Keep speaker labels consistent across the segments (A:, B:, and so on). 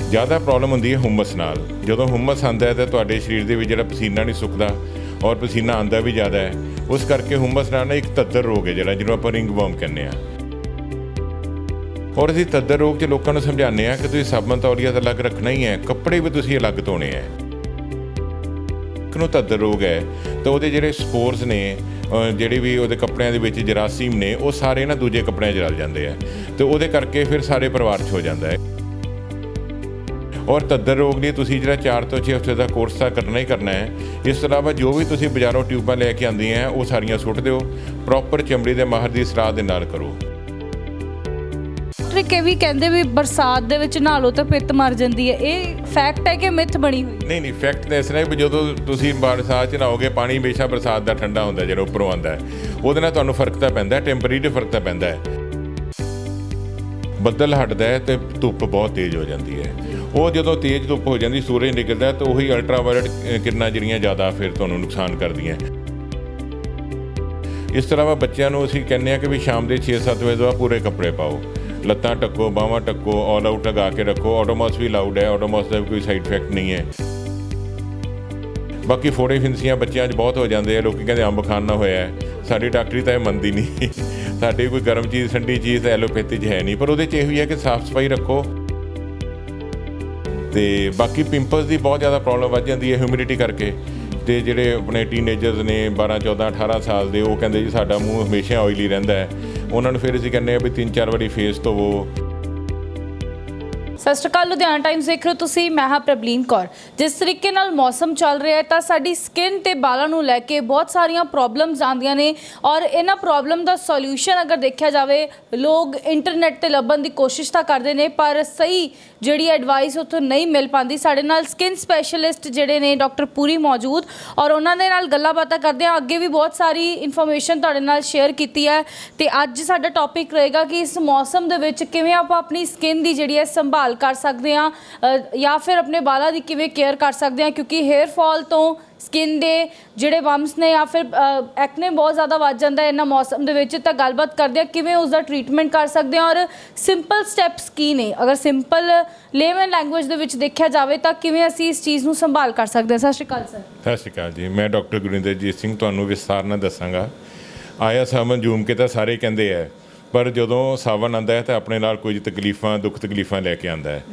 A: ਜ਼ਿਆਦਾ ਪ੍ਰੋਬਲਮ ਹੁੰਦੀ ਹੈ ਹੁਮਸ ਨਾਲ। ਜਦੋਂ ਹੁਮਸ ਆਉਂਦਾ ਹੈ ਤਾਂ ਤੁਹਾਡੇ ਸਰੀਰ ਦੇ ਵਿੱਚ ਜਿਹੜਾ ਪਸੀਨਾ ਨਹੀਂ ਸੁੱਕਦਾ ਔਰ ਪਸੀਨਾ ਆਉਂਦਾ ਵੀ ਜ਼ਿਆਦਾ ਹੈ, ਉਸ ਕਰਕੇ ਹੁਮਸ ਨਾਲ ਨਾ ਇੱਕ ਤੱਦਰ ਰੋਗ ਹੈ ਜਿਹੜਾ, ਜਿਹਨੂੰ ਆਪਾਂ ਰਿੰਗ ਵਰਮ ਕਹਿੰਦੇ ਆ ਔਰ ਅਸੀਂ ਤੱਦਰ ਰੋਗ 'ਚ ਲੋਕਾਂ ਨੂੰ ਸਮਝਾਉਂਦੇ ਆ ਕਿ ਤੁਸੀਂ ਸਾਬਣ ਤੌਲੀਆ ਤਾਂ ਅਲੱਗ ਰੱਖਣਾ ਹੀ ਹੈ, ਕੱਪੜੇ ਵੀ ਤੁਸੀਂ ਅਲੱਗ ਧੋਣੇ ਹੈ। ਨੂੰ ਤੱਦਰ ਰੋਗ ਹੈ, ਤਾਂ ਉਹਦੇ ਜਿਹੜੇ ਸਪੋਰਸ ਨੇ ਜਿਹੜੇ ਵੀ ਉਹਦੇ ਕੱਪੜਿਆਂ ਦੇ ਵਿੱਚ ਜਰਾਸੀਮ ਨੇ, ਉਹ ਸਾਰੇ ਨਾ ਦੂਜੇ ਕੱਪੜਿਆਂ 'ਚ ਰਲ ਜਾਂਦੇ ਆ ਤੇ ਉਹਦੇ ਕਰਕੇ ਫਿਰ ਸਾਰੇ ਪਰਿਵਾਰ 'ਚ ਹੋ ਜਾਂਦਾ ਹੈ। ਔਰ ਤੱਦਰ ਰੋਗ ਲਈ ਤੁਸੀਂ ਜਿਹੜਾ 4 ਤੋਂ 6 ਹਫ਼ਤੇ ਦਾ ਕੋਰਸ ਤਾਂ ਕਰਨਾ ਹੀ ਕਰਨਾ ਹੈ। ਇਸ ਤੋਂ ਇਲਾਵਾ ਜੋ ਵੀ ਤੁਸੀਂ ਬਾਜ਼ਾਰੋਂ ਟਿਊਬਾਂ ਲੈ ਕੇ ਆਉਂਦੀਆਂ ਉਹ ਸਾਰੀਆਂ ਸੁੱਟ ਦਿਓ। ਪ੍ਰੋਪਰ ਚਮੜੀ ਦੇ ਮਾਹਰ ਦੀ ਸਲਾਹ ਦੇ ਨਾਲ ਕਰੋ।
B: ਇਹ ਵੀ ਕਹਿੰਦੇ ਵੀ ਬਰਸਾਤ ਦੇ ਵਿੱਚ ਨਹਾ ਲਓ ਤਾਂ ਪਿੱਤ ਮਰ ਜਾਂਦੀ ਹੈ। ਇਹ ਫੈਕਟ ਹੈ ਕਿ ਮਿੱਥ ਬਣੀ ਹੋਈ
A: ਨਹੀਂ ਨਹੀਂ ਫੈਕਟ ਤਾਂ ਇਸ ਤਰ੍ਹਾਂ ਵੀ ਜਦੋਂ ਤੁਸੀਂ ਬਰਸਾਤ 'ਚ ਨਹਾਓਗੇ ਪਾਣੀ ਹਮੇਸ਼ਾ ਬਰਸਾਤ ਦਾ ਠੰਡਾ ਹੁੰਦਾ ਜਿਹੜਾ ਉੱਪਰੋਂ ਆਉਂਦਾ ਹੈ। ਉਹਦੇ ਨਾਲ ਤੁਹਾਨੂੰ ਫ਼ਰਕ ਤਾਂ ਪੈਂਦਾ ਹੈ ਟੈਂਪਰੇਰੀ ਫ਼ਰਕ ਤਾਂ ਪੈਂਦਾ ਹੈ। ਬੱਦਲ ਹਟਦਾ ਹੈ ਤੇ ਧੁੱਪ ਬਹੁਤ ਤੇਜ਼ ਹੋ ਜਾਂਦੀ ਹੈ। ਉਹ ਜਦੋਂ ਤੇਜ਼ ਧੁੱਪ ਹੋ ਜਾਂਦੀ, ਸੂਰਜ ਨਿਕਲਦਾ ਤਾਂ ਉਹੀ ਅਲਟਰਾਵਾਇਲਟ ਕਿਰਨਾਂ ਜਿਹੜੀਆਂ ਜ਼ਿਆਦਾ ਫਿਰ ਤੁਹਾਨੂੰ ਨੁਕਸਾਨ ਕਰਦੀਆਂ। ਇਸ ਤਰ੍ਹਾਂ ਵਾ ਬੱਚਿਆਂ ਨੂੰ ਅਸੀਂ ਕਹਿੰਦੇ ਆ ਕਿ ਵੀ ਸ਼ਾਮ ਦੇ 6-7 ਵਜੇ ਤੋਂ ਬਾਅਦ ਪੂਰੇ ਕੱਪੜੇ ਪਾਓ। ਲੱਤਾਂ ਟੱਕੋ ਬਾਹਾਂ ਟੱਕੋ ਆਲ ਆਊਟ ਲਗਾ ਕੇ ਰੱਖੋ। ਆਟੋਮੋਸ ਵੀ ਲਾਊਡ ਹੈ ਆਟੋਮੋਸ ਦਾ ਵੀ ਕੋਈ ਸਾਈਡ ਇਫੈਕਟ ਨਹੀਂ ਹੈ। ਬਾਕੀ ਫੋੜੇ ਫਿੰਸੀਆਂ ਬੱਚਿਆਂ 'ਚ ਬਹੁਤ ਹੋ ਜਾਂਦੇ ਆ, ਲੋਕੀ ਕਹਿੰਦੇ ਅੰਬ ਖਾਣਾ ਹੋਇਆ ਸਾਡੀ ਡਾਕਟਰੀ ਤਾਂ ਇਹ ਮੰਨਦੀ ਨਹੀਂ। ਸਾਡੀ ਕੋਈ ਗਰਮ ਚੀਜ਼, ਠੰਡੀ ਚੀਜ਼ ਤਾਂ ਐਲੋਪੈਥੀ 'ਚ ਹੈ ਨਹੀਂ। ਪਰ ਉਹਦੇ 'ਚ ਇਹ ਵੀ ਹੈ ਕਿ ਸਾਫ਼ ਸਫ਼ਾਈ ਰੱਖੋ। ਤੇ ਬਾਕੀ ਪਿੰਪਲਸ ਦੀ ਬਹੁਤ ਜ਼ਿਆਦਾ ਪ੍ਰੋਬਲਮ ਵੱਧ ਜਾਂਦੀ ਹੈ ਹਿਊਮਿਡਿਟੀ ਕਰਕੇ। ਤੇ ਜਿਹੜੇ ਆਪਣੇ ਟੀਨੇਜਰਸ ਨੇ 12 14 18 ਸਾਲ ਦੇ, ਉਹ ਕਹਿੰਦੇ ਜੀ ਸਾਡਾ ਮੂੰਹ ਹਮੇਸ਼ਾ ਆਇਲੀ ਰਹਿੰਦਾ ਹੈ। ਉਹਨਾਂ ਨੂੰ ਫਿਰ ਅਸੀਂ ਕਹਿੰਦੇ ਆ ਵੀ ਤਿੰਨ ਚਾਰ ਵਾਰੀ ਫੇਸ ਧੋਵੋ।
B: ਸਤਿ ਸ਼੍ਰੀ ਅਕਾਲ, ਲੁਧਿਆਣਾ ਟਾਈਮਸ ਦੇਖ ਰਹੇ ਹੋ ਤੁਸੀਂ, ਮੈਂ ਹਾਂ ਪ੍ਰਬਲੀਨ ਕੌਰ। ਜਿਸ ਤਰੀਕੇ ਨਾਲ ਮੌਸਮ ਚੱਲ ਰਿਹਾ ਹੈ, ਤਾਂ ਸਾਡੀ ਸਕਿਨ ਤੇ ਬਾਲਾਂ ਨੂੰ ਲੈ ਕੇ ਬਹੁਤ ਸਾਰੀਆਂ ਪ੍ਰੋਬਲਮਸ ਆਉਂਦੀਆਂ ਨੇ ਔਰ ਇਹਨਾਂ ਪ੍ਰੋਬਲਮ ਦਾ ਸੋਲੂਸ਼ਨ ਅਗਰ ਦੇਖਿਆ ਜਾਵੇ, ਲੋਕ ਇੰਟਰਨੈਟ ਤੇ ਲੱਭਣ ਦੀ ਕੋਸ਼ਿਸ਼ ਤਾਂ ਕਰਦੇ ਨੇ, ਪਰ ਸਹੀ ਜਿਹੜੀ ਐਡਵਾਈਸ ਉੱਥੋਂ ਨਹੀਂ ਮਿਲ ਪਾਉਂਦੀ। ਸਾਡੇ ਨਾਲ ਸਕਿਨ ਸਪੈਸ਼ਲਿਸਟ ਜਿਹੜੇ ਨੇ, ਡਾਕਟਰ ਪੂਰੀ ਮੌਜੂਦ ਔਰ ਉਹਨਾਂ ਦੇ ਨਾਲ ਗੱਲਾਂ ਬਾਤਾਂ ਕਰਦੇ ਆ ਅੱਗੇ ਵੀ ਬਹੁਤ ਸਾਰੀ ਇਨਫੋਰਮੇਸ਼ਨ ਤੁਹਾਡੇ ਨਾਲ ਸ਼ੇਅਰ ਕੀਤੀ ਹੈ ਤੇ ਅੱਜ ਸਾਡਾ ਟੌਪਿਕ ਰਹੇਗਾ ਕਿ ਇਸ ਮੌਸਮ ਦੇ ਵਿੱਚ ਕਿਵੇਂ ਆਪਾਂ ਆਪਣੀ ਸਕਿਨ ਦੀ ਜਿਹੜੀ ਹੈ ਸੰਭਾਲ ਕਰ ਸਕਦੇ ਆ ਜਾਂ ਫਿਰ ਆਪਣੇ ਵਾਲਾਂ ਦੀ ਕਿਵੇਂ ਕੇਅਰ ਕਰ ਸਕਦੇ ਆ ਕਿਉਂਕਿ ਹੇਅਰ ਫਾਲ ਤੋਂ ਸਕਿਨ ਦੇ ਜਿਹੜੇ ਬੰਪਸ ਨੇ ਜਾਂ ਫਿਰ ਐਕਨੇ ਬਹੁਤ ਜ਼ਿਆਦਾ ਵੱਧ ਜਾਂਦਾ ਹੈ ਇਹਨਾਂ ਮੌਸਮ ਦੇ ਵਿੱਚ, ਤਾਂ ਗੱਲਬਾਤ ਕਰਦੇ ਆ ਕਿਵੇਂ ਉਸ ਦਾ ਟ੍ਰੀਟਮੈਂਟ ਕਰ ਸਕਦੇ ਆ ਔਰ ਸਿੰਪਲ ਸਟੈਪਸ ਕੀ ਨੇ? ਅਗਰ ਸਿੰਪਲ ਲੇਮਨ ਲੈਂਗੁਏਜ ਦੇ ਵਿੱਚ ਦੇਖਿਆ ਜਾਵੇ, ਤਾਂ ਕਿਵੇਂ ਅਸੀਂ ਇਸ ਚੀਜ਼ ਨੂੰ ਸੰਭਾਲ ਕਰ ਸਕਦੇ ਹਾਂ? ਸਤਿ ਸ਼੍ਰੀ ਅਕਾਲ, ਸਰ।
A: ਸਤਿ ਸ਼੍ਰੀ ਅਕਾਲ ਜੀ। ਮੈਂ ਡਾਕਟਰ ਗੁਰਿੰਦਰਜੀਤ ਸਿੰਘ, ਤੁਹਾਨੂੰ ਵਿਸਥਾਰ ਨਾਲ ਦੱਸਾਂਗਾ। ਆਇਆ ਸਾਵਨ ਜੂਮ ਕੇ ਤਾਂ ਸਾਰੇ ਕਹਿੰਦੇ ਆ ਪਰ ਜਦੋਂ ਸਾਵਨ ਆਉਂਦਾ ਹੈ ਤਾਂ ਆਪਣੇ ਨਾਲ ਕੁਝ ਤਕਲੀਫਾਂ, ਦੁੱਖ ਤਕਲੀਫਾਂ ਲੈ ਕੇ ਆਉਂਦਾ ਹੈ।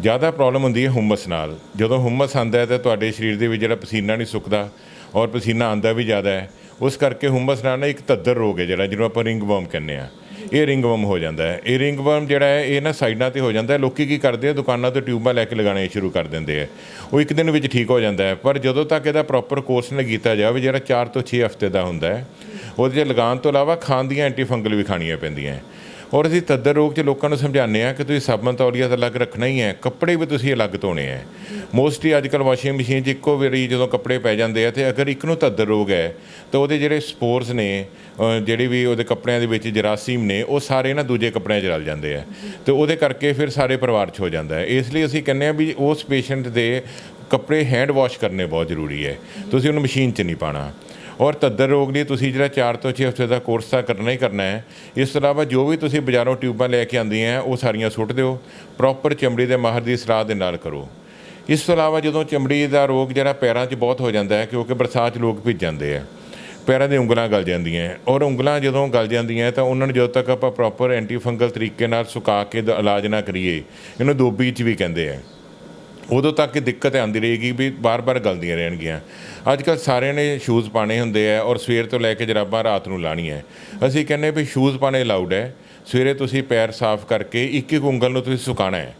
A: ਜ਼ਿਆਦਾ ਪ੍ਰੋਬਲਮ ਹੁੰਦੀ ਹੈ ਹੁਮਸ ਨਾਲ। ਜਦੋਂ ਹੁਮਸ ਆਉਂਦਾ ਹੈ ਤਾਂ ਤੁਹਾਡੇ ਸਰੀਰ ਦੇ ਵਿੱਚ ਜਿਹੜਾ ਪਸੀਨਾ ਨਹੀਂ ਸੁੱਕਦਾ ਔਰ ਪਸੀਨਾ ਆਉਂਦਾ ਵੀ ਜ਼ਿਆਦਾ ਹੈ, ਉਸ ਕਰਕੇ ਹੁਮਸ ਨਾਲ ਨਾ ਇੱਕ ਤੱਦਰ ਰੋਗ ਹੈ ਜਿਹੜਾ, ਜਿਹਨੂੰ ਆਪਾਂ ਰਿੰਗ ਵਰਮ ਕਹਿੰਦੇ ਆ ਇਹ ਰਿੰਗ ਵਰਮ ਹੋ ਜਾਂਦਾ ਹੈ। ਇਹ ਰਿੰਗ ਵਰਮ ਜਿਹੜਾ ਹੈ, ਇਹ ਨਾ ਸਾਈਡਾਂ ਤੇ ਹੋ ਜਾਂਦਾ ਹੈ। ਲੋਕੀ ਕੀ ਕਰਦੇ ਆ, ਦੁਕਾਨਾਂ ਤੋਂ ਟਿਊਬਾਂ ਲੈ ਕੇ ਲਗਾਉਣੇ ਸ਼ੁਰੂ ਕਰ ਦਿੰਦੇ ਆ। ਉਹ ਇੱਕ ਦਿਨ ਵਿੱਚ ਠੀਕ ਹੋ ਜਾਂਦਾ ਹੈ। ਪਰ ਜਦੋਂ ਤੱਕ ਇਹਦਾ ਪ੍ਰੋਪਰ ਕੋਰਸ ਨਾ ਕੀਤਾ ਜਾਵੇ, ਜਿਹੜਾ 4 ਤੋਂ 6 ਹਫ਼ਤੇ ਦਾ ਹੁੰਦਾ ਹੈ ਉਹਦੇ 'ਚ ਲਗਾਉਣ ਤੋਂ ਇਲਾਵਾ ਖਾਣ ਦੀਆਂ ਐਂਟੀ ਫੰਗਲ ਵੀ ਖਾਣੀਆਂ ਪੈਂਦੀਆਂ ਔਰ ਅਸੀਂ ਤੱਦਰ ਰੋਗ 'ਚ ਲੋਕਾਂ ਨੂੰ ਸਮਝਾਉਂਦੇ ਆ ਕਿ ਤੁਸੀਂ ਸਾਬਣ ਤੌਲੀਆ ਤਾਂ ਅਲੱਗ ਰੱਖਣਾ ਹੀ ਹੈ। ਕੱਪੜੇ ਵੀ ਤੁਸੀਂ ਅਲੱਗ ਧੋਣੇ ਹੈ। ਮੋਸਟਲੀ ਅੱਜ ਕੱਲ੍ਹ ਵਾਸ਼ਿੰਗ ਮਸ਼ੀਨ 'ਚ ਇੱਕੋ ਵਾਰੀ ਜਦੋਂ ਕੱਪੜੇ ਪੈ ਜਾਂਦੇ ਆ ਤੇ ਅਗਰ ਇੱਕ ਨੂੰ ਤੱਦਰ ਰੋਗ ਹੈ, ਤਾਂ ਉਹਦੇ ਜਿਹੜੇ ਸਪੋਰਸ ਨੇ ਜਿਹੜੇ ਵੀ ਉਹਦੇ ਕੱਪੜਿਆਂ ਦੇ ਵਿੱਚ ਜਰਾਸੀਮ ਨੇ, ਉਹ ਸਾਰੇ ਨਾ ਦੂਜੇ ਕੱਪੜਿਆਂ 'ਚ ਰਲ ਜਾਂਦੇ ਆ ਤੇ ਉਹਦੇ ਕਰਕੇ ਫਿਰ ਸਾਰੇ ਪਰਿਵਾਰ 'ਚ ਹੋ ਜਾਂਦਾ ਹੈ। ਇਸ ਲਈ ਅਸੀਂ ਕਹਿੰਦੇ ਆ ਵੀ ਉਸ ਪੇਸ਼ੈਂਟ ਦੇ ਕੱਪੜੇ ਹੈਂਡ ਵਾਸ਼ ਕਰਨੇ ਬਹੁਤ ਜ਼ਰੂਰੀ ਹੈ। ਤੁਸੀਂ ਉਹਨੂੰ ਮਸ਼ੀਨ 'ਚ ਨਹੀਂ ਪਾਣਾ ਔਰ ਤੱਦਰ ਰੋਗ ਲਈ ਤੁਸੀਂ ਜਿਹੜਾ 4 ਤੋਂ 6 ਹਫ਼ਤੇ ਦਾ ਕੋਰਸ ਤਾਂ ਕਰਨਾ ਹੀ ਕਰਨਾ ਹੈ। ਇਸ ਤੋਂ ਇਲਾਵਾ ਜੋ ਵੀ ਤੁਸੀਂ ਬਾਜ਼ਾਰੋਂ ਟਿਊਬਾਂ ਲੈ ਕੇ ਆਉਂਦੀਆਂ, ਉਹ ਸਾਰੀਆਂ ਸੁੱਟ ਦਿਓ। ਪ੍ਰੋਪਰ ਚਮੜੀ ਦੇ ਮਾਹਰ ਦੀ ਸਲਾਹ ਦੇ ਨਾਲ ਕਰੋ। ਇਸ ਤੋਂ ਇਲਾਵਾ ਜਦੋਂ ਚਮੜੀ ਦਾ ਰੋਗ ਜਿਹੜਾ ਪੈਰਾਂ 'ਚ ਬਹੁਤ ਹੋ ਜਾਂਦਾ ਹੈ, ਕਿਉਂਕਿ ਬਰਸਾਤ 'ਚ ਲੋਕ ਭਿੱਜ ਜਾਂਦੇ ਆ, ਪੈਰਾਂ ਦੀਆਂ ਉਂਗਲਾਂ ਗਲ ਜਾਂਦੀਆਂ ਔਰ ਉਂਗਲਾਂ ਜਦੋਂ ਗਲ ਜਾਂਦੀਆਂ ਤਾਂ ਉਹਨਾਂ ਨੂੰ ਜਦੋਂ ਤੱਕ ਆਪਾਂ ਪ੍ਰੋਪਰ ਐਂਟੀ ਫੰਗਲ ਤਰੀਕੇ ਨਾਲ ਸੁਕਾ ਕੇ ਦ- ਇਲਾਜ ਨਾ ਕਰੀਏ, ਇਹਨੂੰ ਦੋਬੀ 'ਚ ਵੀ ਕਹਿੰਦੇ ਆ। ਉਦੋਂ ਤੱਕ ਇਹ ਦਿੱਕਤ ਆਉਂਦੀ ਰਹੇਗੀ ਵੀ ਬਾਰ-ਬਾਰ ਗਲਦੀਆਂ ਰਹਿਣਗੀਆਂ। ਅੱਜ ਕੱਲ੍ਹ ਸਾਰਿਆਂ ਨੇ ਸ਼ੂਜ਼ ਪਾਣੇ ਹੁੰਦੇ ਆ ਔਰ ਸਵੇਰ ਤੋਂ ਲੈ ਕੇ ਜਰਾਬਾਂ ਰਾਤ ਨੂੰ ਲਾਣੀ ਅਸੀਂ ਕਹਿੰਦੇ ਵੀ ਸ਼ੂਜ਼ ਪਾਣੇ ਅਲਾਉਡ ਹੈ। ਸਵੇਰੇ ਤੁਸੀਂ ਪੈਰ ਸਾਫ਼ ਕਰਕੇ ਇੱਕ ਇੱਕ ਉਂਗਲ ਨੂੰ ਤੁਸੀਂ ਸੁਕਾਣਾ ਹੈ।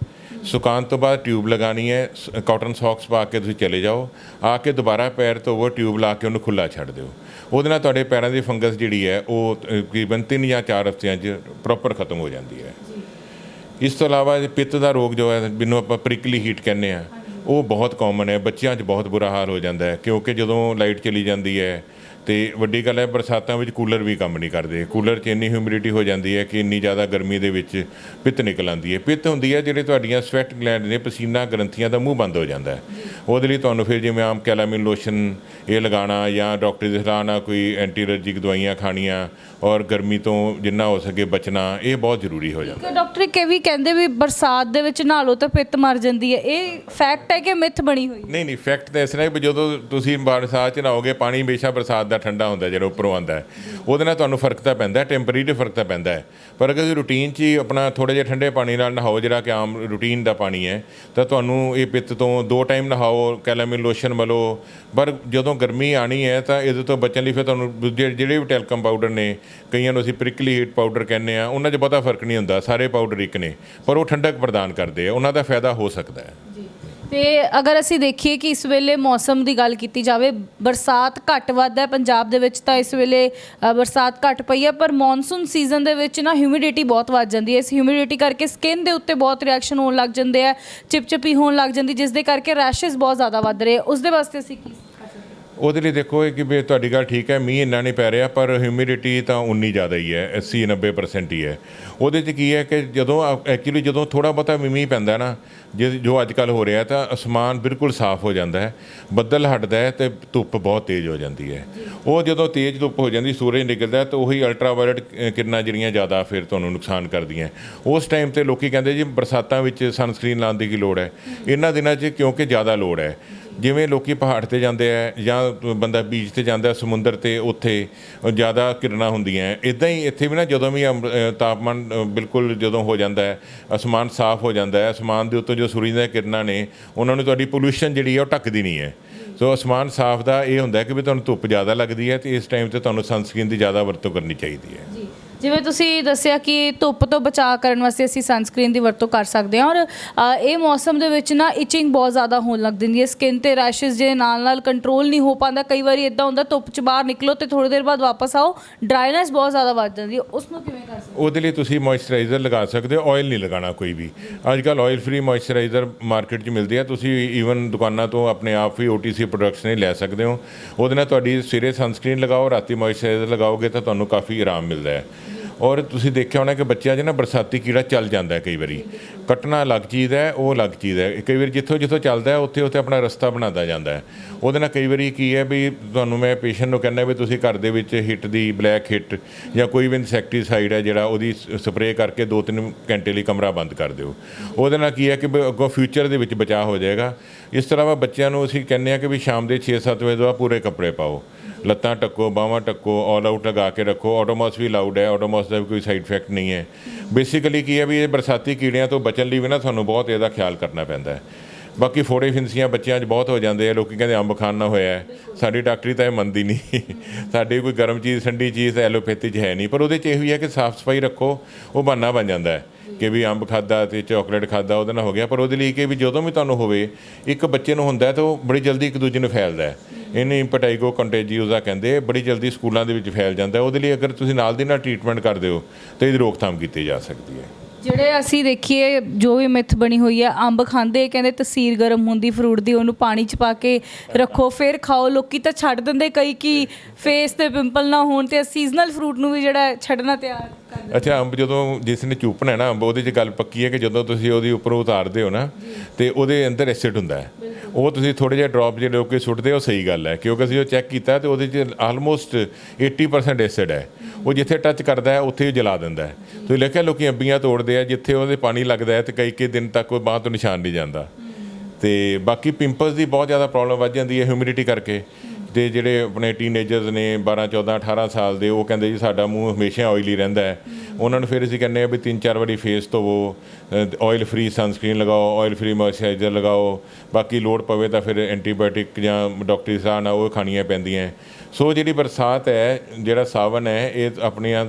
A: ਸੁਕਾਉਣ ਤੋਂ ਬਾਅਦ ਟਿਊਬ ਲਗਾਣੀ ਹੈ ਕਾਟਨ ਸੌਕਸ ਪਾ ਕੇ ਤੁਸੀਂ ਚਲੇ ਜਾਓ। ਆ ਕੇ ਦੁਬਾਰਾ ਪੈਰ ਧੋਵੋ ਟਿਊਬ ਲਾ ਕੇ ਉਹਨੂੰ ਖੁੱਲਾ ਛੱਡ ਦਿਓ। ਉਹਦੇ ਨਾਲ ਤੁਹਾਡੇ ਪੈਰਾਂ ਦੀ ਫੰਗਸ ਜਿਹੜੀ ਹੈ, ਉਹ ਤਕਰੀਬਨ 3 ਜਾਂ 4 ਹਫ਼ਤਿਆਂ 'ਚ ਪ੍ਰੋਪਰ ਖਤਮ ਹੋ ਜਾਂਦੀ ਹੈ। ਇਸ ਤੋਂ ਇਲਾਵਾ ਪਿੱਤ ਦਾ ਰੋਗ ਜੋ ਹੈ, ਜਿਹਨੂੰ ਆਪਾਂ ਪ੍ਰਿਕਲੀ ਹੀਟ ਕਹਿੰਦੇ ਆ ਉਹ ਬਹੁਤ ਕਾਮਨ ਹੈ, ਬੱਚਿਆਂ 'ਚ ਬਹੁਤ ਬੁਰਾ ਹਾਲ ਹੋ ਜਾਂਦਾ ਹੈ, ਕਿਉਂਕਿ ਜਦੋਂ ਲਾਈਟ ਚਲੀ ਜਾਂਦੀ ਹੈ ਤੇ ਵੱਡੀ ਗੱਲ ਹੈ ਬਰਸਾਤਾਂ ਵਿੱਚ ਕੂਲਰ ਵੀ ਕੰਮ ਨਹੀਂ ਕਰਦੇ। ਕੂਲਰ 'ਚ ਇੰਨੀ ਹਿਊਮਿਡਿਟੀ ਹੋ ਜਾਂਦੀ ਹੈ ਕਿ ਇੰਨੀ ਜ਼ਿਆਦਾ ਗਰਮੀ ਦੇ ਵਿੱਚ ਪਿੱਤ ਨਿਕਲ ਆਉਂਦੀ ਹੈ। ਪਿੱਤ ਹੁੰਦੀ ਹੈ ਜਿਹੜੇ ਤੁਹਾਡੀਆਂ ਸਵੈਟ ਗਲੈਂਡ ਨੇ ਪਸੀਨਾ ਗ੍ਰੰਥੀਆਂ ਦਾ ਮੂੰਹ ਬੰਦ ਹੋ ਜਾਂਦਾ ਹੈ। ਉਹਦੇ ਲਈ ਤੁਹਾਨੂੰ ਫਿਰ ਜਿਵੇਂ ਆਮ ਕੈਲਾਮਿਨ ਲੋਸ਼ਨ ਇਹ ਲਗਾਉਣਾ ਜਾਂ ਡਾਕਟਰ ਦੀ ਸਲਾਹ ਨਾਲ ਕੋਈ ਐਂਟੀ ਐਲਰਜੀਕ ਦਵਾਈਆਂ ਖਾਣੀਆਂ ਔਰ ਗਰਮੀ ਤੋਂ ਜਿੰਨਾ ਹੋ ਸਕੇ ਬਚਣਾ ਇਹ ਬਹੁਤ ਜ਼ਰੂਰੀ ਹੋ ਜਾਂਦਾ
B: ਕਿ ਡਾਕਟਰ ਇਹ ਵੀ ਕਹਿੰਦੇ ਵੀ ਬਰਸਾਤ ਦੇ ਵਿੱਚ ਨਹਾ ਲਓ ਤਾਂ ਪਿੱਤ ਮਰ ਜਾਂਦੀ ਹੈ। ਇਹ ਫੈਕਟ ਹੈ ਕਿ ਮਿੱਥ ਬਣੀ ਹੋਈ ਹੈ?
A: ਨਹੀਂ ਨਹੀਂ ਫੈਕਟ ਤਾਂ ਇਸ ਤਰ੍ਹਾਂ ਹੈ ਵੀ ਜਦੋਂ ਤੁਸੀਂ ਬਰਸਾਤ ਚ ਨਹਾਓਗੇ ਪਾਣੀ ਹਮੇਸ਼ਾ ਬਰਸਾਤ ਦਾ ਠੰਡਾ ਹੁੰਦਾ ਜਿਹੜਾ ਉੱਪਰੋਂ ਆਉਂਦਾ ਉਹਦੇ ਨਾਲ ਤੁਹਾਨੂੰ ਫ਼ਰਕ ਤਾਂ ਪੈਂਦਾ ਟੈਂਪਰੇਰੀ ਫ਼ਰਕ ਤਾਂ ਪੈਂਦਾ ਹੈ। ਪਰ ਅਗਰ ਤੁਸੀਂ ਰੂਟੀਨ 'ਚ ਹੀ ਆਪਣਾ ਥੋੜੇ ਜਿਹਾ ਠੰਡੇ ਪਾਣੀ ਨਾਲ ਨਹਾਓ, ਜਿਹੜਾ ਕਿ ਆਮ ਰੂਟੀਨ ਦਾ ਪਾਣੀ ਹੈ, ਤਾਂ ਤੁਹਾਨੂੰ ਇਹ ਪਿੱਤ ਤੋਂ ਦੋ ਟਾਈਮ ਨਹਾਓ ਕੈਲਾਮਿਨ ਲੋਸ਼ਨ ਮਲੋ। ਪਰ ਜਦੋਂ ਗਰਮੀ ਆਣੀ ਹੈ, ਤਾਂ ਇਹਦੇ ਤੋਂ ਬਚਣ ਲਈ ਫਿਰ ਤੁਹਾਨੂੰ ਦੂਜੇ ਜਿਹੜੇ ਵੀ ਟੈਲਕਮ ਪਾਊਡਰ ਨੇ, ਕਈਆਂ ਨੂੰ ਅਸੀਂ ਪ੍ਰਿਕਲੀ ਹੀਟ ਪਾਊਡਰ ਕਹਿੰਦੇ ਆ ਉਹਨਾਂ 'ਚ ਪਤਾ ਫ਼ਰਕ ਨਹੀਂ ਹੁੰਦਾ, ਸਾਰੇ ਪਾਊਡਰ ਇੱਕ ਨੇ। ਪਰ ਉਹ ਠੰਡਕ ਪ੍ਰਦਾਨ ਕਰਦੇ ਆ, ਉਹਨਾਂ ਦਾ ਫਾਇਦਾ ਹੋ ਸਕਦਾ ਹੈ।
B: ਤੇ ਅਗਰ ਅਸੀਂ ਦੇਖੀਏ ਕਿ ਇਸ ਵੇਲੇ ਮੌਸਮ ਦੀ ਗੱਲ ਕੀਤੀ ਜਾਵੇ ਬਰਸਾਤ ਘੱਟ ਵੱਧ ਹੈ ਪੰਜਾਬ ਦੇ ਵਿੱਚ ਤਾਂ ਇਸ ਵੇਲੇ ਅ, ਬਰਸਾਤ ਘੱਟ ਪਈ ਹੈ ਪਰ ਮੌਨਸੂਨ ਸੀਜ਼ਨ ਦੇ ਵਿੱਚ ਨਾ ਹਿਊਮਿਡਿਟੀ ਬਹੁਤ ਵੱਧ ਜਾਂਦੀ ਹੈ। ਇਸ ਹਿਊਮਿਡਿਟੀ ਕਰਕੇ ਸਕਿਨ ਦੇ ਉੱਤੇ ਬਹੁਤ ਰਿਐਕਸ਼ਨ ਹੋਣ ਲੱਗ ਜਾਂਦੇ ਆ ਚਿਪਚਿਪੀ ਹੋਣ ਲੱਗ ਜਾਂਦੀ ਜਿਸ ਦੇ ਕਰਕੇ ਰੈਸ਼ਸ ਬਹੁਤ ਜ਼ਿਆਦਾ ਵੱਧ ਰਹੇ ਉਸ ਦੇ ਵਾਸਤੇ ਅਸੀਂ ਕੀ
A: ਉਹਦੇ ਲਈ ਦੇਖੋ ਇਹ ਕਿ ਵੀ ਤੁਹਾਡੀ ਗੱਲ ਠੀਕ ਹੈ, ਮੀਂਹ ਇੰਨਾ ਨਹੀਂ ਪੈ ਰਿਹਾ, ਪਰ ਹਿਊਮਿਡਿਟੀ ਤਾਂ ਉਨੀ ਜ਼ਿਆਦਾ ਹੀ ਹੈ 80 90% ਹੀ ਹੈ। ਉਹਦੇ 'ਚ ਕੀ ਹੈ ਕਿ ਜਦੋਂ ਐਕਚੁਅਲੀ ਜਦੋਂ ਥੋੜਾ ਬਹੁਤਾ ਵੀ ਮੀਂਹ ਪੈਂਦਾ ਨਾ, ਜਿ- ਜੋ ਅੱਜ ਕੱਲ ਹੋ ਰਿਹਾ ਤਾਂ ਅਸਮਾਨ ਬਿਲਕੁਲ ਸਾਫ਼ ਹੋ ਜਾਂਦਾ ਹੈ, ਬੱਦਲ ਹਟਦਾ ਹੈ ਤੇ ਧੁੱਪ ਬਹੁਤ ਤੇਜ਼ ਹੋ ਜਾਂਦੀ ਹੈ। ਉਹ ਜਦੋਂ ਤੇਜ਼ ਧੁੱਪ ਹੋ ਜਾਂਦੀ, ਸੂਰਜ ਨਿਕਲਦਾ ਤਾਂ ਉਹੀ ਅਲਟਰਾਵਾਇਲਟ ਕਿਰਨਾਂ ਜਿਹੜੀਆਂ ਜ਼ਿਆਦਾ ਫਿਰ ਤੁਹਾਨੂੰ ਨੁਕਸਾਨ ਕਰਦੀਆਂ ਉਸ ਟਾਈਮ ਤੇ ਲੋਕੀ ਕਹਿੰਦੇ ਜੀ, ਬਰਸਾਤਾਂ ਵਿੱਚ ਸਨਸਕ੍ਰੀਨ ਲਾਉਣ ਦੀ ਕੀ ਲੋੜ ਹੈ? ਇਹਨਾਂ ਦਿਨਾਂ 'ਚ ਕਿਉਂਕਿ ਜ਼ਿਆਦਾ ਲੋੜ ਹੈ। ਜਿਵੇਂ ਲੋਕੀ ਪਹਾੜ ਤੇ ਜਾਂਦੇ ਆ ਜਾਂ ਬੰਦਾ ਬੀਚ ਤੇ ਜਾਂਦਾ, ਸਮੁੰਦਰ ਤੇ, ਉੱਥੇ ਜ਼ਿਆਦਾ ਕਿਰਨਾਂ ਹੁੰਦੀਆਂ ਇਦਾਂ ਹੀ ਇੱਥੇ ਵੀ ਨਾ ਜਦੋਂ ਵੀ ਅੰਬ- ਤਾਪਮਾਨ ਬਿਲਕੁਲ ਜਦੋਂ ਹੋ ਜਾਂਦਾ ਹੈ ਅਸਮਾਨ ਸਾਫ਼ ਹੋ ਜਾਂਦਾ ਹੈ ਅਸਮਾਨ ਦੇ ਉੱਤੋਂ ਜੋ ਸੂਰਜ ਦੀਆਂ ਕਿਰਨਾਂ ਨੇ, ਉਹਨਾਂ ਨੂੰ ਤੁਹਾਡੀ ਪੋਲੂਸ਼ਨ ਜਿਹੜੀ ਹੈ ਉਹ ਢੱਕਦੀ ਨਹੀਂ ਹੈ ਸੋ ਅਸਮਾਨ ਸਾਫ਼ ਦਾ ਇਹ ਹੁੰਦਾ ਕਿ ਵੀ ਤੁਹਾਨੂੰ ਧੁੱਪ ਜ਼ਿਆਦਾ ਲੱਗਦੀ ਹੈ ਤੇ ਇਸ ਟਾਈਮ ਤੇ ਤੁਹਾਨੂੰ ਸਨਸਕ੍ਰੀਨ ਦੀ ਜ਼ਿਆਦਾ ਵਰਤੋਂ ਕਰਨੀ ਚਾਹੀਦੀ ਹੈ
B: ਜਿਵੇਂ ਤੁਸੀਂ ਦੱਸਿਆ ਕਿ ਧੁੱਪ ਤੋਂ ਬਚਾਅ ਕਰਨ ਵਾਸਤੇ ਅਸੀਂ ਸਨਸਕ੍ਰੀਨ ਦੀ ਵਰਤੋਂ ਕਰ ਸਕਦੇ ਹਾਂ ਔਰ ਅ, ਇਹ ਮੌਸਮ ਦੇ ਵਿੱਚ ਨਾ ਇਚਿੰਗ ਬਹੁਤ ਜ਼ਿਆਦਾ ਹੋਣ ਲੱਗ ਜਾਂਦੀ ਹੈ। ਸਕਿਨ ਤੇ ਰੈਸ਼ਸ ਜੇ ਨਾਲ ਨਾਲ ਕੰਟਰੋਲ ਨਹੀਂ ਹੋ ਪਾਉਂਦਾ ਕਈ ਵਾਰੀ ਇਦਾਂ ਹੁੰਦਾ ਧੁੱਪ 'ਚ ਬਾਹਰ ਨਿਕਲੋ ਤੇ ਥੋੜੀ ਦੇਰ ਬਾਅਦ ਵਾਪਸ ਆਓ ਡਰਾਈਨੈਸ ਬਹੁਤ ਜ਼ਿਆਦਾ ਵੱਧ ਜਾਂਦੀ ਹੈ। ਉਸ ਨੂੰ ਕਿਵੇਂ ਕਰ ਸਕਦੇ
A: ਉਹਦੇ ਲਈ ਤੁਸੀਂ ਮੋਇਸਚਰਾਈਜ਼ਰ ਲਗਾ ਸਕਦੇ ਹੋ ਆਇਲ ਨਹੀਂ ਲਗਾਉਣਾ ਕੋਈ ਵੀ। ਅੱਜ ਕੱਲ ਆਇਲ ਫ੍ਰੀ ਮੋਇਸਚਰਾਈਜ਼ਰ ਮਾਰਕੀਟ 'ਚ ਮਿਲਦੇ ਆ ਤੁਸੀਂ ਈਵਨ ਦੁਕਾਨਾਂ ਤੋਂ ਆਪਣੇ ਆਪ ਵੀ OTC ਪ੍ਰੋਡਕਟਸ ਨਹੀਂ ਲੈ ਸਕਦੇ ਹੋ। ਉਹਦੇ ਨਾਲ ਤੁਹਾਡੀ ਸਿਰੇ ਸਨਸਕ੍ਰੀਨ ਲਗਾਓ ਰਾਤੀ ਮੋਇਸਚਰਾਈਜ਼ਰ ਲਗਾਓਗੇ ਤਾਂ ਤੁਹਾਨੂੰ ਕਾਫੀ ਆਰਾਮ ਮਿਲਦਾ ਹੈ। ਔਰ ਤੁਸੀਂ ਦੇਖਿਆ ਹੋਣਾ ਕਿ ਬੱਚਿਆਂ 'ਚ ਨਾ ਬਰਸਾਤੀ ਕੀੜਾ ਚੱਲ ਜਾਂਦਾ ਕਈ ਵਾਰੀ। ਕੱਟਣਾ ਅਲੱਗ ਚੀਜ਼ ਹੈ, ਉਹ ਅਲੱਗ ਚੀਜ਼ ਹੈ। ਕਈ ਵਾਰੀ ਜਿੱਥੋਂ ਜਿੱਥੋਂ ਚੱਲਦਾ ਹੈ ਉੱਥੇ ਉੱਥੇ ਆਪਣਾ ਰਸਤਾ ਬਣਾਉਂਦਾ ਜਾਂਦਾ ਹੈ। ਉਹਦੇ ਨਾਲ ਕਈ ਵਾਰੀ ਕੀ ਹੈ ਵੀ ਤੁਹਾਨੂੰ ਮੈਂ ਪੇਸ਼ੈਂਟ ਨੂੰ ਕਹਿੰਦਾ ਵੀ ਤੁਸੀਂ ਘਰ ਦੇ ਵਿੱਚ ਹਿੱਟ ਦੀ ਬਲੈਕ ਹਿੱਟ ਜਾਂ ਕੋਈ ਵੀ ਇਨਸੈਕਟੀਸਾਈਡ ਹੈ ਜਿਹੜਾ ਉਹਦੀ ਸਪਰੇਅ ਕਰਕੇ 2-3 ਘੰਟੇ ਲਈ ਕਮਰਾ ਬੰਦ ਕਰ ਦਿਓ। ਉਹਦੇ ਨਾਲ ਕੀ ਹੈ ਕਿ ਅੱਗੋਂ ਫਿਊਚਰ ਦੇ ਵਿੱਚ ਬਚਾਅ ਹੋ ਜਾਏਗਾ। ਇਸ ਤਰ੍ਹਾਂ ਵਾ ਬੱਚਿਆਂ ਨੂੰ ਅਸੀਂ ਕਹਿੰਦੇ ਆ ਕਿ ਵੀ ਸ਼ਾਮ ਦੇ 6-7 ਵਜੇ ਤੋਂ ਬਾਅਦ ਪੂਰੇ ਕੱਪੜੇ ਪਾਓ। ਲੱਤਾਂ ਟੱਕੋ ਬਾਹਾਂ ਟੱਕੋ ਆਲ ਆਊਟ ਲਗਾ ਕੇ ਰੱਖੋ। ਆਟੋਮੋਸ ਵੀ ਲਾਊਡ ਹੈ ਆਟੋਮੋਸ ਦਾ ਵੀ ਕੋਈ ਸਾਈਡ ਇਫੈਕਟ ਨਹੀਂ ਹੈ। ਬੇਸਿਕਲੀ ਕੀ ਹੈ ਵੀ ਇਹ ਬਰਸਾਤੀ ਕੀੜਿਆਂ ਤੋਂ ਬਚਣ ਲਈ ਵੀ ਨਾ ਤੁਹਾਨੂੰ ਬਹੁਤ ਇਹਦਾ ਖਿਆਲ ਕਰਨਾ ਪੈਂਦਾ ਹੈ। ਬਾਕੀ ਫੋੜੇ ਫਿੰਸੀਆਂ ਬੱਚਿਆਂ 'ਚ ਬਹੁਤ ਹੋ ਜਾਂਦੇ ਆ, ਲੋਕੀ ਕਹਿੰਦੇ ਅੰਬ ਖਾਣ ਨਾ ਹੋਇਆ ਸਾਡੀ ਡਾਕਟਰੀ ਤਾਂ ਇਹ ਮੰਨਦੀ ਨਹੀਂ। ਸਾਡੇ ਕੋਈ ਗਰਮ ਚੀਜ਼, ਠੰਡੀ ਚੀਜ਼ ਤਾਂ ਐਲੋਪੈਥੀ 'ਚ ਹੈ ਨਹੀਂ। ਪਰ ਉਹਦੇ 'ਚ ਇਹ ਵੀ ਹੈ ਕਿ ਸਾਫ਼ ਸਫ਼ਾਈ ਰੱਖੋ, ਉਹ ਬਹਾਨਾ ਬਣ ਜਾਂਦਾ ਹੈ। ਕਿ ਵੀ ਅੰਬ ਖਾਦਾ ਤੇ ਚਾਕਲੇਟ ਖਾਦਾ ਉਹਦੇ ਨਾਲ ਹੋ ਗਿਆ। ਪਰ ਉਹਦੇ ਲਈ ਕਿ ਵੀ ਜਦੋਂ ਵੀ ਤੁਹਾਨੂੰ ਹੋਵੇ, ਇੱਕ ਬੱਚੇ ਨੂੰ ਹੁੰਦਾ ਤਾਂ ਉਹ ਬੜੀ ਜਲਦੀ ਇੱਕ ਦੂਜੇ ਨੂੰ ਫੈਲਦਾ ਹੈ। ਇਹਨੂੰ ਇੰਪਟਾਈਗੋ ਕੰਟੇਜੀਓਜ਼ਾ ਕਹਿੰਦੇ, ਬੜੀ ਜਲਦੀ ਸਕੂਲਾਂ ਦੇ ਵਿੱਚ ਫੈਲ ਜਾਂਦਾ ਉਹਦੇ ਲਈ ਅਗਰ ਤੁਸੀਂ ਨਾਲ ਦੀ ਨਾਲ ਟ੍ਰੀਟਮੈਂਟ ਕਰਦੇ ਹੋ, ਤਾਂ ਇਹਦੀ ਰੋਕਥਾਮ ਕੀਤੀ ਜਾ ਸਕਦੀ ਹੈ।
B: ਜਿਹੜੇ ਅਸੀਂ ਦੇਖੀਏ, ਜੋ ਵੀ ਮਿੱਥ ਬਣੀ ਹੋਈ ਹੈ, ਅੰਬ ਖਾਂਦੇ, ਕਹਿੰਦੇ ਤਸੀਰ ਗਰਮ ਹੁੰਦੀ ਫਰੂਟ ਦੀ, ਉਹਨੂੰ ਪਾਣੀ ਚ ਪਾ ਕੇ ਰੱਖੋ, ਫਿਰ ਖਾਓ। ਲੋਕੀ ਤਾਂ ਛੱਡ ਦਿੰਦੇ ਕਈ ਕਿ ਫੇਸ ਤੇ ਪਿੰਪਲ ਨਾ ਹੋਣ ਤੇ ਸੀਜ਼ਨਲ ਫਰੂਟ ਨੂੰ ਵੀ ਜਿਹੜਾ ਛੱਡਣਾ ਤਿਆਰ।
A: ਅੱਛਾ ਅੰਬ ਜਦੋਂ ਜਿਸ ਨੇ ਚੂਪਣਾ ਹੈ ਨਾ ਅੰਬ ਉਹਦੇ 'ਚ ਗੱਲ ਪੱਕੀ ਹੈ ਕਿ ਜਦੋਂ ਤੁਸੀਂ ਉਹਦੀ ਉੱਪਰੋਂ ਉਤਾਰਦੇ ਹੋ ਨਾ ਤੇ ਉਹਦੇ ਅੰਦਰ ਐਸਿਡ ਹੁੰਦਾ ਹੈ। ਉਹ ਤੁਸੀਂ ਥੋੜੇ ਜਿਹਾ ਡ੍ਰੌਪ ਜਿਹੜੇ ਲੋਕੇ ਸੁੱਟਦੇ ਹੋ ਸਹੀ ਗੱਲ ਹੈ ਕਿਉਂਕਿ ਅਸੀਂ ਉਹ ਚੈੱਕ ਕੀਤਾ ਤੇ ਉਹਦੇ 'ਚ ਆਲਮੋਸਟ 80% ਐਸਿਡ ਹੈ। ਉਹ ਜਿੱਥੇ ਟੱਚ ਕਰਦਾ ਹੈ ਉੱਥੇ ਹੀ ਜਲਾ ਦਿੰਦਾ ਹੈ। ਤੁਸੀਂ ਦੇਖਿਆ ਲੋਕੀ ਅੰਬੀਆਂ ਤੋੜਦੇ ਆ ਜਿੱਥੇ ਉਹਦੇ ਪਾਣੀ ਲੱਗਦਾ ਹੈ ਤੇ ਕਈ ਕਈ ਦਿਨ ਤੱਕ ਉਹ ਬਾਂਹ ਤੋਂ ਨਿਸ਼ਾਨ ਨਹੀਂ ਜਾਂਦਾ। ਤੇ ਬਾਕੀ ਪਿੰਪਲਸ ਦੀ ਬਹੁਤ ਜ਼ਿਆਦਾ ਪ੍ਰੋਬਲਮ ਵੱਧ ਜਾਂਦੀ ਹੈ ਹਿਊਮਿਡਿਟੀ ਕਰਕੇ। ਤੇ ਜਿਹੜੇ ਆਪਣੇ ਟੀਨੇਜਰਸ ਨੇ 12 14 18 ਸਾਲ ਦੇ, ਉਹ ਕਹਿੰਦੇ ਜੀ ਸਾਡਾ ਮੂੰਹ ਹਮੇਸ਼ਾ ਆਇਲੀ ਰਹਿੰਦਾ ਹੈ। ਉਹਨਾਂ ਨੂੰ ਫਿਰ ਅਸੀਂ ਕਹਿੰਦੇ ਆ ਵੀ ਤਿੰਨ, ਚਾਰ ਵਾਰੀ ਫੇਸ ਧੋਵੋ ਆਇਲ ਫ੍ਰੀ ਸਨਸਕ੍ਰੀਨ ਲਗਾਓ ਆਇਲ ਫ੍ਰੀ ਮੋਇਸਚਰਾਈਜ਼ਰ ਲਗਾਓ, ਬਾਕੀ ਲੋੜ ਪਵੇ ਤਾਂ ਫਿਰ ਐਂਟੀਬਾਇਓਟਿਕ ਜਾਂ ਡਾਕਟਰੀ ਸਲਾਹ ਨਾਲ ਉਹ ਖਾਣੀਆਂ ਪੈਂਦੀਆਂ ਸੋ ਜਿਹੜੀ ਬਰਸਾਤ ਹੈ, ਜਿਹੜਾ ਸਾਵਨ ਹੈ, ਇਹ ਆਪਣੀਆਂ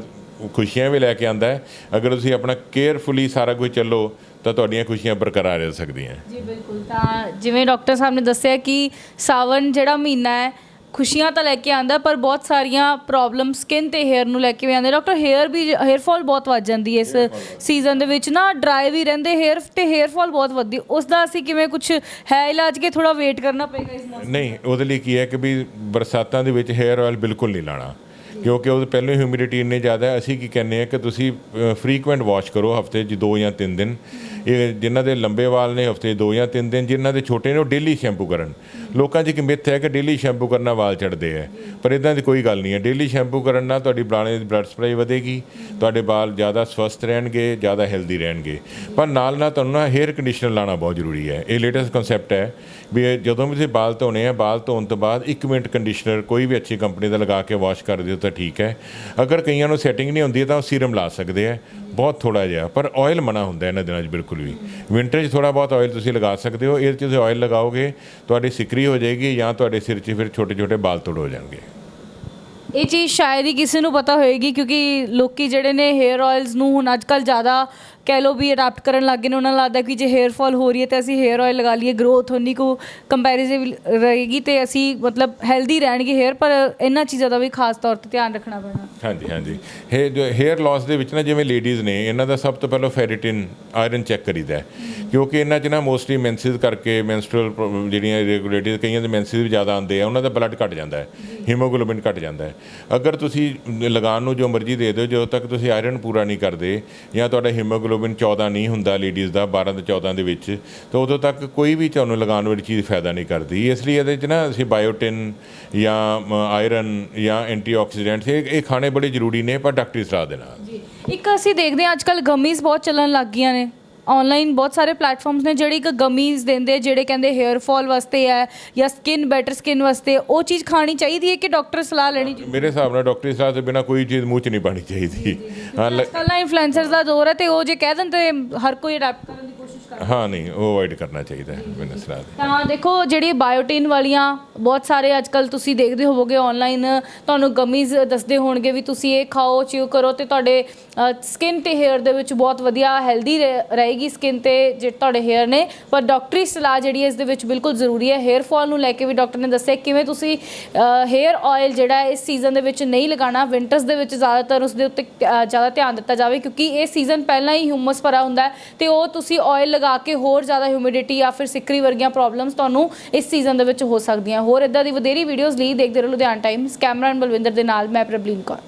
A: ਖੁਸ਼ੀਆਂ ਵੀ ਲੈ ਕੇ ਆਂਦਾ ਹੈ। ਅਗਰ ਤੁਸੀਂ ਆਪਣਾ ਕੇਅਰਫੁਲੀ ਸਾਰਾ ਕੁਝ ਚੱਲੋ, ਤਾਂ ਤੁਹਾਡੀਆਂ ਖੁਸ਼ੀਆਂ ਬਰਕਰਾਰ ਰਹਿ ਸਕਦੀਆਂ
B: ਜੀ ਬਿਲਕੁਲ, ਤਾਂ ਜਿਵੇਂ ਡਾਕਟਰ ਸਾਹਿਬ ਨੇ ਦੱਸਿਆ ਕਿ ਸਾਵਨ ਜਿਹੜਾ ਮਹੀਨਾ ਹੈ ਖੁਸ਼ੀਆਂ ਤਾਂ ਲੈ ਕੇ ਆਂਦਾ ਪਰ ਬਹੁਤ ਸਾਰੀਆਂ ਪ੍ਰੋਬਲਮ ਸਕਿਨ ਤੇ ਹੇਅਰ ਨੂੰ ਲੈ ਕੇ ਵੀ ਆਉਂਦੇ। ਡਾਕਟਰ ਹੇਅਰ ਵੀ ਹੇਅਰ ਫਾਲ ਬਹੁਤ ਵੱਧ ਜਾਂਦੀ ਹੈ ਇਸ ਸੀਜ਼ਨ ਦੇ ਵਿੱਚ। ਨਾ ਡਰਾਈ ਵੀ ਰਹਿੰਦੇ ਹੇਅਰ ਤੇ ਹੇਅਰ ਫਾਲ ਬਹੁਤ ਵੱਧਦੀ। ਉਸ ਦਾ ਅਸੀਂ ਕਿਵੇਂ ਕੁਝ ਹੈ ਇਲਾਜ ਕਿ ਥੋੜਾ ਵੇਟ ਕਰਨਾ ਪਏਗਾ ਇਸ ਮੌਸਮ
A: ਨਹੀਂ ਉਹਦੇ ਲਈ ਕੀ ਹੈ ਕਿ ਵੀ ਬਰਸਾਤਾਂ ਦੇ ਵਿੱਚ ਹੇਅਰ ਆਇਲ ਬਿਲਕੁਲ ਨਹੀਂ ਲਾਣਾ। ਕਿਉਂਕਿ ਉਹਦੇ ਪਹਿਲਾਂ ਹੀ ਹਿਊਮਿਡਿਟੀ ਇੰਨੀ ਜ਼ਿਆਦਾ ਹੈ ਅਸੀਂ ਕੀ ਕਹਿੰਦੇ ਆ ਕਿ ਤੁਸੀਂ ਫ੍ਰੀਕੁਐਂਟ ਵਾਸ਼ ਕਰੋ ਹਫ਼ਤੇ 'ਚ ਦੋ ਜਾਂ ਤਿੰਨ ਦਿਨ। ਇਹ ਜਿਨ੍ਹਾਂ ਦੇ ਲੰਬੇ ਵਾਲ ਨੇ ਹਫ਼ਤੇ 2 ਜਾਂ 3 ਦਿਨ ਜਿਨ੍ਹਾਂ ਦੇ ਛੋਟੇ ਨੇ, ਉਹ ਡੇਲੀ ਸ਼ੈਂਪੂ ਕਰਨ। ਲੋਕਾਂ 'ਚ ਇੱਕ ਮਿੱਥ ਹੈ ਕਿ ਡੇਲੀ ਸ਼ੈਂਪੂ ਕਰਨ ਨਾਲ ਵਾਲ ਝੜਦੇ ਹੈ। ਪਰ ਇਦਾਂ ਦੀ ਕੋਈ ਗੱਲ ਨਹੀਂ ਹੈ। ਡੇਲੀ ਸ਼ੈਂਪੂ ਕਰਨ ਨਾਲ ਤੁਹਾਡੀ ਬਾਲਾਂ ਦੀ ਬਲੱਡ ਸਪਲਾਈ ਵਧੇਗੀ, ਤੁਹਾਡੇ ਵਾਲ ਜ਼ਿਆਦਾ ਸਵਸਥ ਰਹਿਣਗੇ, ਜ਼ਿਆਦਾ ਹੈਲਦੀ ਰਹਿਣਗੇ। ਪਰ ਨਾਲ ਨਾਲ ਤੁਹਾਨੂੰ ਨਾ ਹੇਅਰ ਕੰਡੀਸ਼ਨਰ ਲਾਣਾ ਬਹੁਤ ਜ਼ਰੂਰੀ ਹੈ। ਇਹ ਲੇਟੈਸਟ ਕਨਸੈਪਟ ਹੈ ਵੀ ਜਦੋਂ ਵੀ ਤੁਸੀਂ ਵਾਲ ਧੋਣੇ ਆ ਵਾਲ ਧੋਣ ਤੋਂ ਬਾਅਦ 1 ਮਿੰਟ ਕੰਡੀਸ਼ਨਰ ਕੋਈ ਵੀ ਅੱਛੀ ਕੰਪਨੀ ਦਾ ਲਗਾ ਕੇ ਵਾਸ਼ ਕਰ ਦਿਓ ਤਾਂ ਠੀਕ ਹੈ। ਅਗਰ ਕਈਆਂ ਨੂੰ ਸੈਟਿੰਗ ਨਹੀਂ ਹੁੰਦੀ ਤਾਂ ਉਹ ਸੀਰਮ ਲਾ ਸਕਦੇ ਆ ਬਹੁਤ ਥੋੜਾ ਜਿਹਾ, ਪਰ ਆਇਲ ਮਨਾ ਹੁੰਦਾ ਇਹਨਾਂ ਦਿਨਾਂ 'ਚ ਬਿਲਕੁਲ ਵੀ। ਵਿੰਟਰ 'ਚ ਥੋੜਾ ਬਹੁਤ ਆਇਲ ਤੁਸੀਂ ਲਗਾ ਸਕਦੇ ਹੋ, ਇਹ 'ਚ ਤੁਸੀਂ ਆਇਲ ਲਗਾਓਗੇ, ਤੁਹਾਡੀ ਸਿਕਰੀ ਹੋ ਜਾਏਗੀ ਜਾਂ ਤੁਹਾਡੇ ਸਿਰ 'ਚ ਫਿਰ ਛੋਟੇ ਛੋਟੇ ਵਾਲ ਤੋੜ ਹੋ ਜਾਣਗੇ।
B: ਇਹ ਚੀਜ਼ ਸ਼ਾਇਦ ਹੀ ਕਿਸੇ ਨੂੰ ਪਤਾ ਹੋਏਗੀ ਕਿਉਂਕਿ ਲੋਕੀ ਜਿਹੜੇ ਨੇ ਹੇਅਰ ਆਇਲਸ ਨੂੰ ਹੁਣ ਅੱਜਕੱਲ ਜ਼ਿਆਦਾ ਕਹਿ ਲੋ ਵੀ ਅਡਾਪਟ ਕਰਨ ਲੱਗ ਗਏ ਨੇ, ਉਹਨਾਂ ਨੂੰ ਲੱਗਦਾ ਕਿ ਜੇ ਹੇਅਰ ਫਾਲ ਹੋ ਰਹੀ ਹੈ ਤੇ ਅਸੀਂ ਹੇਅਰ ਆਇਲ ਲਗਾ ਲਈਏ ਗਰੋਥ ਉਨੀ ਕੋ ਕੰਪੈਰੀਟਿਵ ਰਹੇਗੀ ਤੇ ਅਸੀਂ ਮਤਲਬ ਹੈਲਦੀ ਰਹਿਣਗੇ ਹੇਅਰ ਪਰ ਇਹਨਾਂ ਚੀਜ਼ਾਂ ਦਾ ਵੀ ਖਾਸ ਤੌਰ ਤੇ ਧਿਆਨ ਰੱਖਣਾ ਪੈਣਾ।
A: ਹਾਂਜੀ ਹਾਂਜੀ। ਹੇ ਜੋ ਹੇਅਰ ਲਾਸ ਦੇ ਵਿੱਚ ਨਾ ਜਿਵੇਂ ਲੇਡੀਜ਼ ਨੇ, ਇਹਨਾਂ ਦਾ ਸਭ ਤੋਂ ਪਹਿਲਾਂ ਫੈਰਿਟਿਨ ਆਇਰਨ ਚੈੱਕ ਕਰੀਦਾ ਕਿਉਂਕਿ ਇਹਨਾਂ 'ਚ ਨਾ ਮੋਸਟਲੀ ਮੈਂਸਿਸ ਕਰਕੇ ਮੈਂਸਟਰਲ ਜਿਹੜੀਆਂ ਇਰੈਗੂਲੇਟਰੀਜ਼ ਕਈਆਂ ਦੇ ਮੈਂਸਿਸ ਵੀ ਜ਼ਿਆਦਾ ਆਉਂਦੇ ਆ, ਉਹਨਾਂ ਦਾ ਬਲੱਡ ਘਟ ਜਾਂਦਾ ਹੈ। ਹੀਮੋਗਲੋਬਿਨ ਘਟ ਜਾਂਦਾ ਹੈ। ਅਗਰ ਤੁਸੀਂ ਲਗਾਉਣ ਨੂੰ ਜੋ ਮਰਜ਼ੀ ਦੇ ਦਿਓ, ਜਦੋਂ ਤੱਕ ਤੁਸੀਂ ਆਇਰਨ ਪੂਰਾ ਨਹੀਂ ਕਰਦੇ ਜਾਂ ਤੁਹਾਡਾ ਹੀਮੋਗਲੋਬਿਨ 14 ਨਹੀਂ ਹੁੰਦਾ ਲੇਡੀਜ਼ ਦਾ 12 ਤੋਂ 14 ਦੇ ਵਿੱਚ, ਤਾਂ ਉਦੋਂ ਤੱਕ ਕੋਈ ਵੀ ਤੁਹਾਨੂੰ ਲਗਾਉਣ ਵਾਲੀ ਚੀਜ਼ ਫਾਇਦਾ ਨਹੀਂ ਕਰਦੀ। ਇਸ ਲਈ ਇਹਦੇ 'ਚ ਨਾ ਅਸੀਂ ਬਾਇਓਟਿਨ ਜਾਂ ਆਇਰਨ ਜਾਂ ਐਂਟੀਆਕਸੀਡੈਂਟਸ ਇਹ ਇਹ ਖਾਣੇ ਬੜੇ ਜ਼ਰੂਰੀ ਨੇ, ਪਰ ਡਾਕਟਰੀ ਸਲਾਹ ਦੇ ਨਾਲ।
B: ਜੀ। ਇੱਕ ਅਸੀਂ ਦੇਖਦੇ ਹਾਂ ਅੱਜਕੱਲ ਗਮੀਜ਼ ਬਹੁਤ ਚੱਲਣ ਲੱਗ ਗਈਆਂ ਨੇ। ਆਨਲਾਈਨ ਬਹੁਤ ਸਾਰੇ ਪਲੇਟਫਾਰਮਸ ਨੇ ਜਿਹੜੇ ਇੱਕ ਗਮੀਜ਼ ਦਿੰਦੇ ਜਿਹੜੇ ਕਹਿੰਦੇ ਹੇਅਰ ਫਾਲ ਵਾਸਤੇ ਹੈ ਜਾਂ ਸਕਿਨ ਬੈਟਰ ਸਕਿਨ ਵਾਸਤੇ। ਉਹ ਚੀਜ਼ ਖਾਣੀ ਚਾਹੀਦੀ ਹੈ ਕਿ ਡਾਕਟਰ ਸਲਾਹ ਲੈਣੀ ਚਾਹੀਦੀ?
A: ਮੇਰੇ ਹਿਸਾਬ ਨਾਲ ਡਾਕਟਰੀ ਸਲਾਹ ਤੋਂ ਬਿਨਾ ਕੋਈ ਚੀਜ਼ ਮੂੰਹ 'ਚ ਨਹੀਂ ਪਾਣੀ ਚਾਹੀਦੀ। ਹਾਂ ਲ-
B: ਅੱਜਕੱਲ ਨਾ ਇਨਫਲੂਐਂਸਰਸ ਦਾ ਦੌਰ ਹੈ ਤੇ ਉਹ ਜੇ ਕਹਿ ਤੇ ਹਰ ਕੋਈ ਅਡਾਪਟ ਕਰਨ ਦੀ
A: ਹਾਂ, ਨਹੀਂ, ਉਹ ਅਵੋਇਡ ਕਰਨਾ ਚਾਹੀਦਾ ਹੈ, ਬਿਨਾਂ ਸਲਾਹ ਦੇ।
B: ਤਾਂ ਦੇਖੋ, ਜਿਹੜੀ ਬਾਇਓਟਿਨ ਵਾਲੀਆਂ ਬਹੁਤ ਸਾਰੇ ਅੱਜਕੱਲ ਤੁਸੀਂ ਦੇਖਦੇ ਹੋਵੋਗੇ ਆਨਲਾਈਨ ਤੁਹਾਨੂੰ ਗਮੀਜ਼ ਦੱਸਦੇ ਹੋਣਗੇ ਵੀ ਤੁਸੀਂ ਇਹ ਖਾਓ ਚਿਊ ਕਰੋ ਤੇ ਤੁਹਾਡੇ ਸਕਿਨ ਤੇ ਹੇਅਰ ਦੇ ਵਿੱਚ ਬਹੁਤ ਵਧੀਆ ਹੈਲਦੀ ਰਹੇਗੀ ਸਕਿਨ ਤੇ ਜੇ ਤੁਹਾਡੇ ਹੇਅਰ ਨੇ। ਪਰ ਡਾਕਟਰੀ ਸਲਾਹ ਜਿਹੜੀ ਹੈ, ਇਸ ਦੇ ਵਿੱਚ ਬਿਲਕੁਲ ਜ਼ਰੂਰੀ ਹੈ। ਹੇਅਰ ਫਾਲ ਨੂੰ ਲੈ ਕੇ ਵੀ ਡਾਕਟਰ ਨੇ ਦੱਸਿਆ ਕਿਵੇਂ ਤੁਸੀਂ ਹੇਅਰ ਆਇਲ ਜਿਹੜਾ ਇਸ ਸੀਜ਼ਨ ਦੇ ਵਿੱਚ ਨਹੀਂ ਲਗਾਉਣਾ ਵਿੰਟਰਸ ਦੇ ਵਿੱਚ ਜ਼ਿਆਦਾਤਰ ਉਸ ਦੇ ਉੱਤੇ ਜ਼ਿਆਦਾ ਧਿਆਨ ਦਿੱਤਾ ਜਾਵੇ ਕਿਉਂਕਿ ਇਹ ਸੀਜ਼ਨ ਪਹਿਲਾਂ ਹੀ ਹਿਊਮਸ ਭਰਾ ਹੁੰਦਾ ਹੈ ਤੇ ਉਹ ਤੁਸੀਂ ਆਇਲ ਲਗਾ ਕੇ ਹੋਰ ਜ਼ਿਆਦਾ ਹਿਊਮਿਡਿਟੀ ਜਾਂ ਫਿਰ ਸਿਕਰੀ ਵਰਗੀਆਂ ਪ੍ਰੋਬਲਮਸ ਤੁਹਾਨੂੰ ਇਸ ਸੀਜ਼ਨ ਦੇ ਵਿੱਚ ਹੋ ਸਕਦੀਆਂ। ਹੋਰ ਇਦਾਂ ਦੀ ਵਧੇਰੀ ਵੀਡੀਓਜ਼ ਲਈ ਦੇਖਦੇ ਰਹੋ ਲੁਧਿਆਣਾ ਟਾਈਮਸ ਕੈਮਰਾਮੈਨ ਬਲਵਿੰਦਰ ਦੇ ਨਾਲ, ਮੈਂ ਪ੍ਰਬਲੀਨ ਕੌਰ।